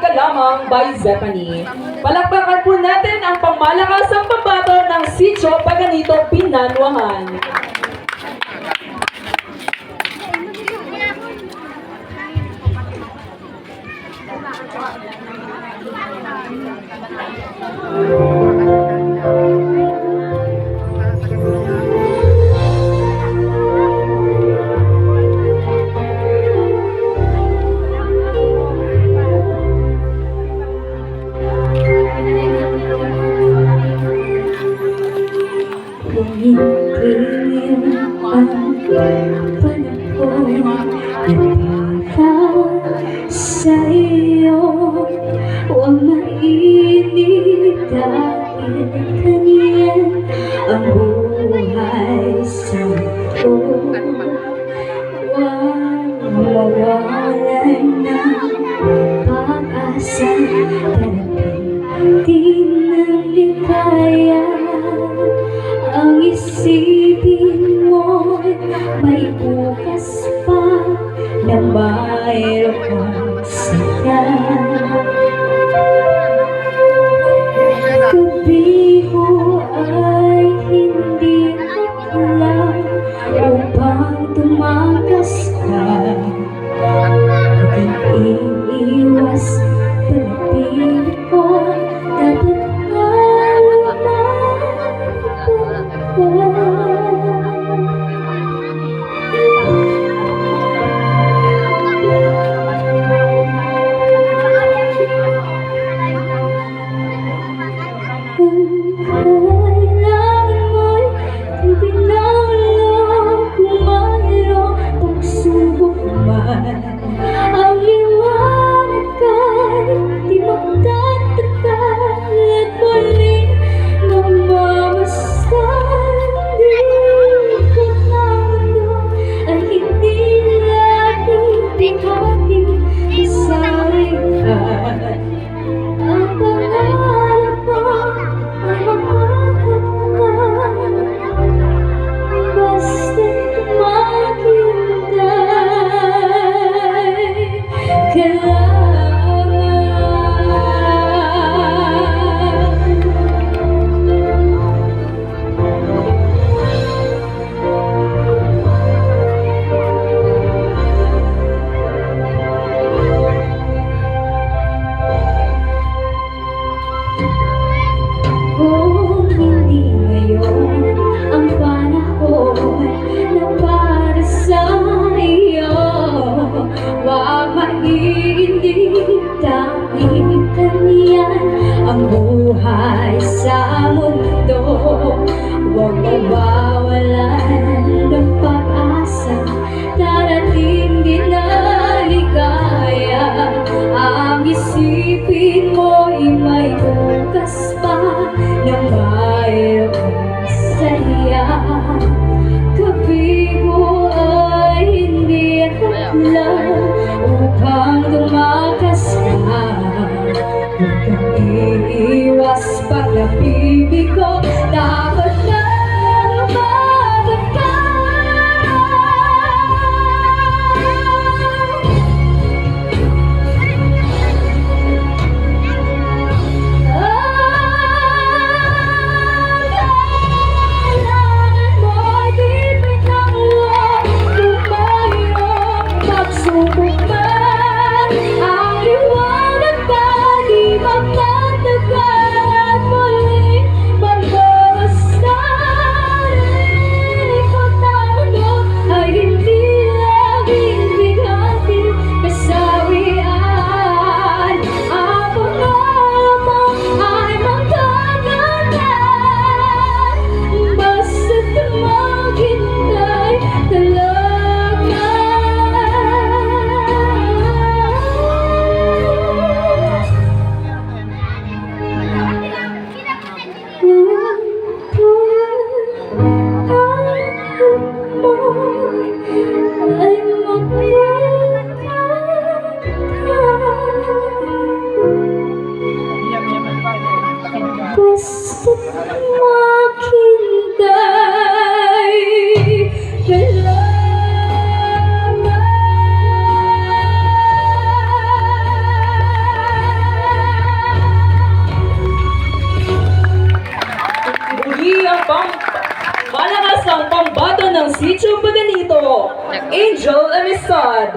ka lamang by Zephany. Palakpakan po natin ang pangmalakasang pambato ng Sitio Paganito Pinanwahan. Ang panahon na para sa iyo Huwag mainit dahil kanyan ang Iiwas pag-ibig buhay sa mundo. Huwag mawawalan ng pag-asa. Darating din na ligaya. Ang isipin mo'y may bukas pa Na mayroong saya Gabi ko ay hindi lang Upang tumakas ka. Huwag kang pag-ibig malakas ang pambato